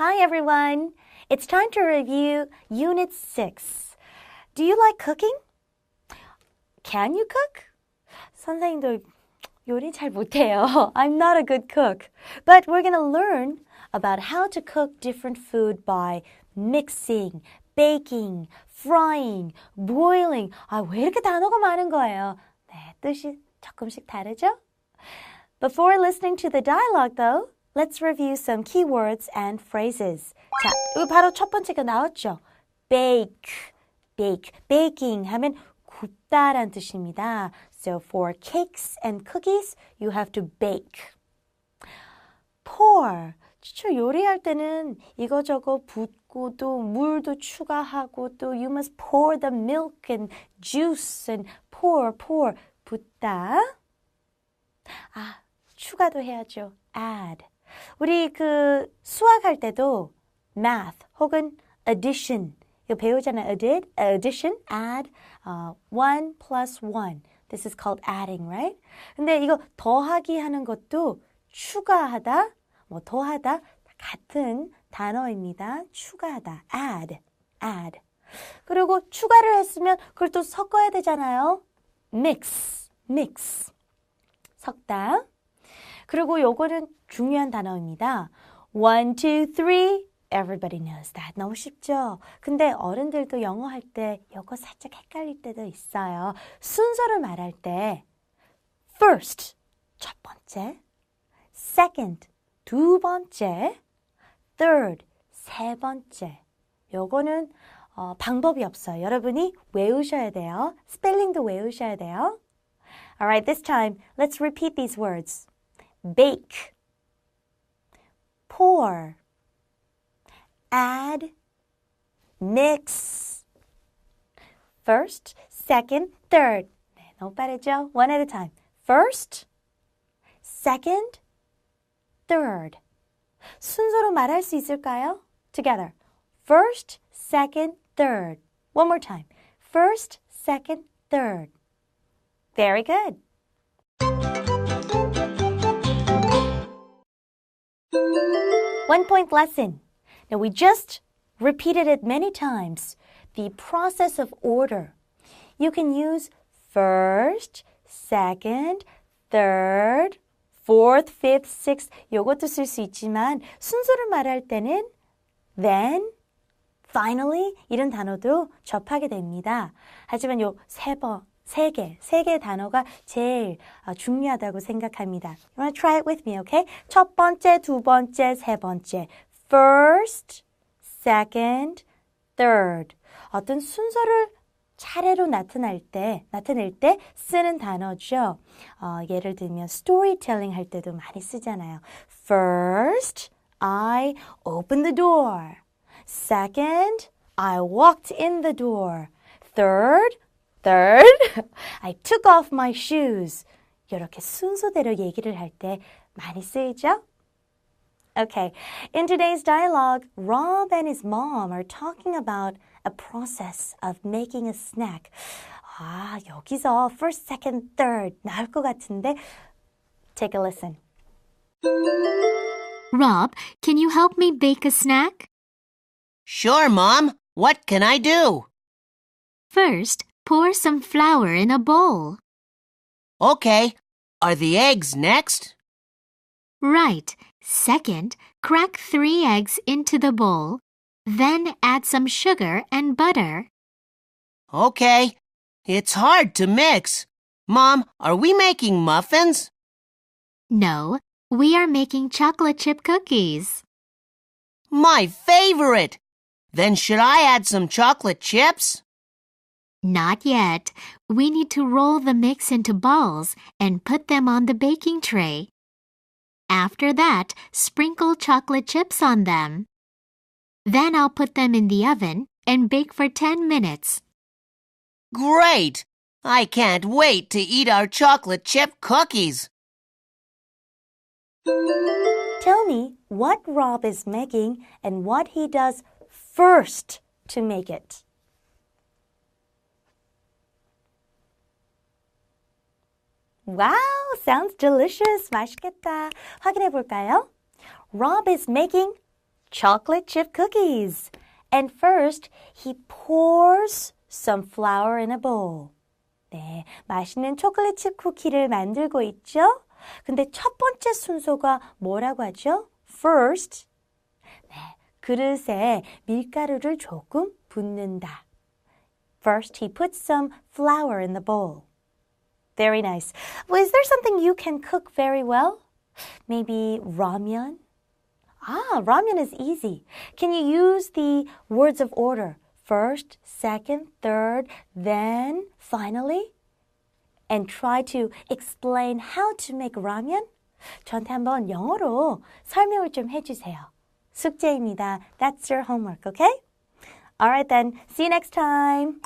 Hi everyone. It's time to review Unit 6. Do you like cooking? Can you cook? 선생님도 요리 잘 못해요. I'm not a good cook. But we're going to learn about how to cook different food by mixing, baking, frying, boiling. 아, 왜 이렇게 단어가 많은 거예요? 네, 뜻이 조금씩 다르죠? Before listening to the dialogue though, let's review some keywords and phrases. 자, 여기 바로 첫 번째가 나왔죠. bake, bake, baking 하면 굽다란 뜻입니다. So for cakes and cookies, you have to bake. pour. 진짜 요리할 때는 이거저거 붓고 또 물도 추가하고 또 you must pour the milk and juice and pour, pour. 붓다. 아, 추가도 해야죠. add. 우리 그 수학할 때도 math 혹은 addition 이거 배우잖아요. added, addition, add, uh, one plus one. This is called adding, right? 근데 이거 더하기 하는 것도 추가하다, 뭐 더하다 같은 단어입니다. 추가하다, add, add. 그리고 추가를 했으면 그걸 또 섞어야 되잖아요. mix, mix. 섞다. 그리고 요거는 중요한 단어입니다. one, two, three. Everybody knows that. 너무 쉽죠? 근데 어른들도 영어 할 때 요거 살짝 헷갈릴 때도 있어요. 순서를 말할 때 first, 첫 번째, second, 두 번째, third, 세 번째. 요거는 어, 방법이 없어요. 여러분이 외우셔야 돼요. 스펠링도 외우셔야 돼요. Alright, this time, let's repeat these words. bake, pour, add, mix. First, second, third. 네, 너무 빠르죠? One at a time. First, second, third. 순서로 말할 수 있을까요? Together. First, second, third. One more time. First, second, third. Very good. One point lesson. Now we just repeated it many times. The process of order. You can use first, second, third, fourth, fifth, sixth. 요것도 쓸 수 있지만 순서를 말할 때는 then, finally 이런 단어도 접하게 됩니다. 하지만 요 세 번, 세 개, 세 개 단어가 제일 중요하다고 생각합니다. You wanna try it with me, okay? 첫 번째, 두 번째, 세 번째. First, second, third. 어떤 순서를 차례로 나타날 때, 나타낼 때 쓰는 단어죠. 어, 예를 들면 storytelling 할 때도 많이 쓰잖아요. First, I opened the door. Second, I walked in the door. Third, third, I took off my shoes. 이렇게 순서대로 얘기를 할 때 많이 쓰이죠? Okay, in today's dialogue, Rob and his mom are talking about a process of making a snack. 아, 여기서 first, second, third 나올 것 같은데 take a listen. Rob, can you help me bake a snack? Sure, Mom. What can I do? First, pour some flour in a bowl. Okay. Are the eggs next? Right. Second, crack three eggs into the bowl. Then add some sugar and butter. Okay. It's hard to mix. Mom, are we making muffins? No, we are making chocolate chip cookies. My favorite! Then should I add some chocolate chips? Not yet. We need to roll the mix into balls and put them on the baking tray. After that, sprinkle chocolate chips on them. Then I'll put them in the oven and bake for 10 minutes. Great! I can't wait to eat our chocolate chip cookies. Tell me what Rob is making and what he does first to make it. Wow, sounds delicious. 맛있겠다. 확인해 볼까요? Rob is making chocolate chip cookies. And first, he pours some flour in a bowl. 네, 맛있는 초콜릿 칩 쿠키를 만들고 있죠? 근데 첫 번째 순서가 뭐라고 하죠? First, 네, 그릇에 밀가루를 조금 붓는다. First, he puts some flour in the bowl. Very nice. Well, is there something you can cook very well? Maybe ramen? Ah, ramen is easy. Can you use the words of order? First, second, third, then, finally? And try to explain how to make ramen? 저한테 한번 영어로 설명을 좀 해주세요. 숙제입니다. That's your homework, okay? Alright then, see you next time.